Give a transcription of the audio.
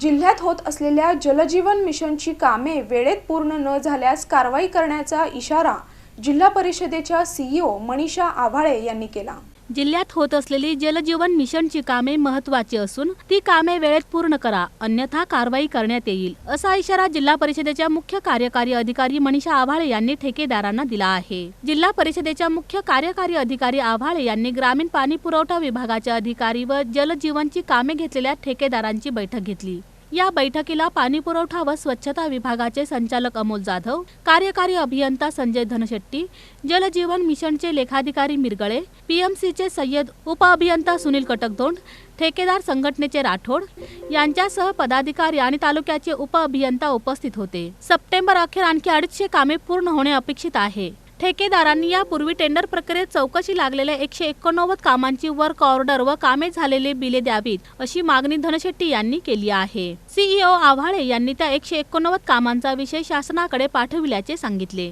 जिल्ह्यात होत असलेल्या जलजीवन मिशनची कामे वेळेत पूर्ण न झाल्यास कारवाई करण्याचा इशारा जिल्हा परिषदेच्या सीईओ मनीषा आव्हाळे यांनी केला. जिल्ह्यात होत असलेली जलजीवन मिशनची कामे महत्वाची असून ती कामे वेळेत पूर्ण करा अन्यथा कारवाई करण्यात येईल असा इशारा जिल्हा परिषदेच्या मुख्य कार्यकारी अधिकारी मनीषा आव्हाळे यांनी ठेकेदारांना दिला आहे. जिल्हा परिषदेच्या मुख्य कार्यकारी अधिकारी आव्हाळे यांनी ग्रामीण पाणी पुरवठा विभागाच्या अधिकारी व जलजीवनची कामे घेतलेल्या ठेकेदारांची बैठक घेतली. या बैठकीला पाणी पुरवठा व स्वच्छता विभागाचे संचालक अमोल जाधव कार्यकारी अभियंता संजय धनशेट्टी जलजीवन मिशनचे लेखाधिकारी मिरगळे पीएमसीचे सय्यद उपअभियंता सुनील कटकधोंड ठेकेदार संघटनेचे राठोड यांच्यासह पदाधिकारी आणि तालुक्याचे उपअभियंता उपस्थित होते. सप्टेंबर अखेर आणखी अडीचशे कामे पूर्ण होणे अपेक्षित आहे. ठेकेदारांनी यापूर्वी टेंडर प्रक्रियेत चौकशी लागलेल्या एकशे एकोणनव्वद कामांची वर्क ऑर्डर व कामे झालेले बिले द्यावीत अशी मागणी धनशेट्टी यांनी केली आहे. सीईओ आव्हाळे यांनी त्या एकशे एकोणनव्वद कामांचा विषय शासनाकडे पाठविल्याचे सांगितले.